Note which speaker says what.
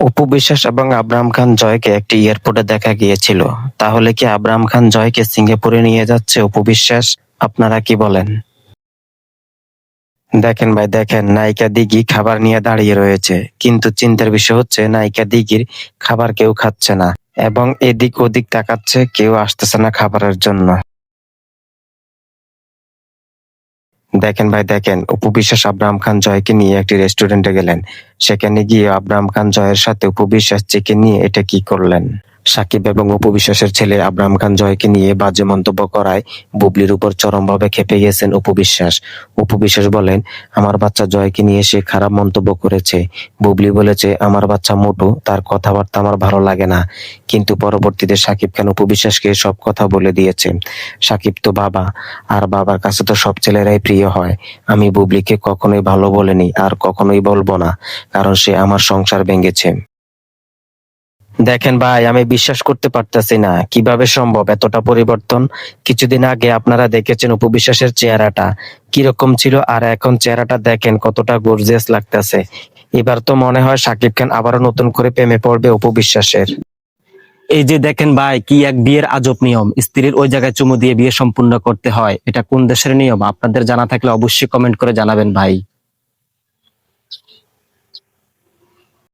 Speaker 1: অপু বিশ্বাস এবং আব্রাহাম খান জয়কে একটি এয়ারপোর্টে দেখা গিয়েছিল। তাহলে কি আব্রাহাম খান জয়কে সিঙ্গাপুরে নিয়ে যাচ্ছে অপু বিশ্বাস? আপনারা কি বলেন? দেখেন ভাই, দেখেন, নায়িকা দিঘি খাবার নিয়ে দাঁড়িয়ে রয়েছে। কিন্তু চিন্তার বিষয় হচ্ছে, নায়িকা দিঘির খাবার কেউ খাচ্ছে না এবং এদিক ওদিক তাকাচ্ছে, কেউ আসতেছে না খাবারের জন্য। দেখেন ভাই, দেখেন উপবিশ্বাস বিশ্বাস আব্রাহাম খান জয়কে নিয়ে একটি রেস্টুরেন্টে গেলেন। সেখানে গিয়ে আব্রাহাম খান জয়ের সাথে উপবিশ্বাস বিশ্বাস চিকেন নিয়ে এটা কি করলেন? সাকিব এবং অপু বিশ্বাসের ছেলে আব্রাহাম খান জয়কে নিয়ে বাজে মন্তব্য করায় বুবলির উপর চরমভাবে খেপে গেছেন অপু বিশ্বাস। অপু বিশ্বাস বলেন, আমার বাচ্চা জয়কে নিয়ে সে খারাপ মন্তব্য করেছে। বুবলি বলেছে, আমার বাচ্চা মোটু, তার কথাবার্তা আমার ভালো লাগে না। কিন্তু পরবর্তীতে সাকিব খান অপু বিশ্বাসকে সব কথা বলে দিয়েছে। সাকিব তো বাবা, আর বাবার কাছে তো সব ছেলেরাই প্রিয় হয়। আমি বুবলিকে কখনোই ভালো বলিনি, আর কখনোই বলব না, কারণ সে আমার সংসার ভেঙেছে। দেখেন ভাই, আমি বিশ্বাস করতে পারতেছি না কীভাবে সম্ভব এতটা পরিবর্তন। কিছুদিন আগে আপনারা দেখেছেন উপবিশ্বাসের চেহারাটা কীরকম ছিল, আর এখন চেহারাটা দেখেন কতটা গর্জিয়াস লাগতেছে। এবার তো মনে হয় সাকিব খান আবারও নতুন করে প্রেমে পড়বে উপবিশ্বাসের
Speaker 2: এই যে দেখেন ভাই, কি এক বিয়ের আজব নিয়ম। স্ত্রীর ওই জায়গায় চুমু দিয়ে বিয়ে সম্পূর্ণ করতে হয়। এটা কোন দেশের নিয়ম? আপনাদের জানা থাকলে অবশ্যই কমেন্ট করে জানাবেন ভাই।